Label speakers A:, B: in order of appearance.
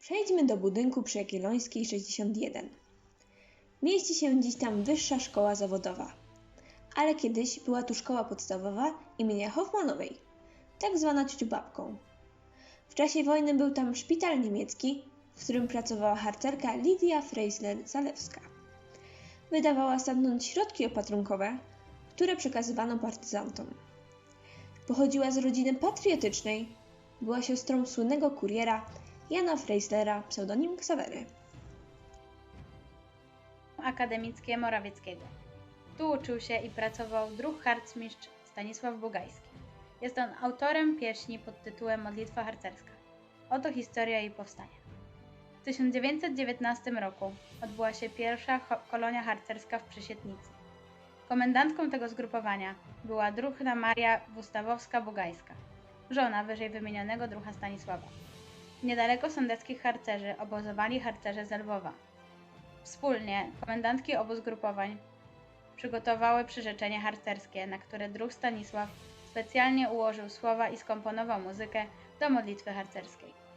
A: Przejdźmy do budynku przy Jagiellońskiej 61. Mieści się dziś tam wyższa szkoła zawodowa, ale kiedyś była tu szkoła podstawowa imienia Hoffmanowej, tak zwana ciuciubabką. W czasie wojny był tam szpital niemiecki, w którym pracowała harcerka Lidia Freisler-Zalewska. Wydawała stamtąd środki opatrunkowe, które przekazywano partyzantom. Pochodziła z rodziny patriotycznej, była siostrą słynnego kuriera Jana Freislera, pseudonim Ksawery.
B: akademickie Morawieckiego. Tu uczył się i pracował druh harcmistrz Stanisław Bugajski. Jest on autorem pieśni pod tytułem Modlitwa harcerska. Oto historia jej powstania. W 1919 roku odbyła się pierwsza kolonia harcerska w Przysietnicy. Komendantką tego zgrupowania była druhna Maria Wustawowska-Bugajska, żona wyżej wymienionego druha Stanisława. Niedaleko sądeckich harcerzy obozowali harcerze z Lwowa, Wspólnie komendantki obu zgrupowań przygotowały przyrzeczenie harcerskie, na które druh Stanisław specjalnie ułożył słowa i skomponował muzykę do modlitwy harcerskiej.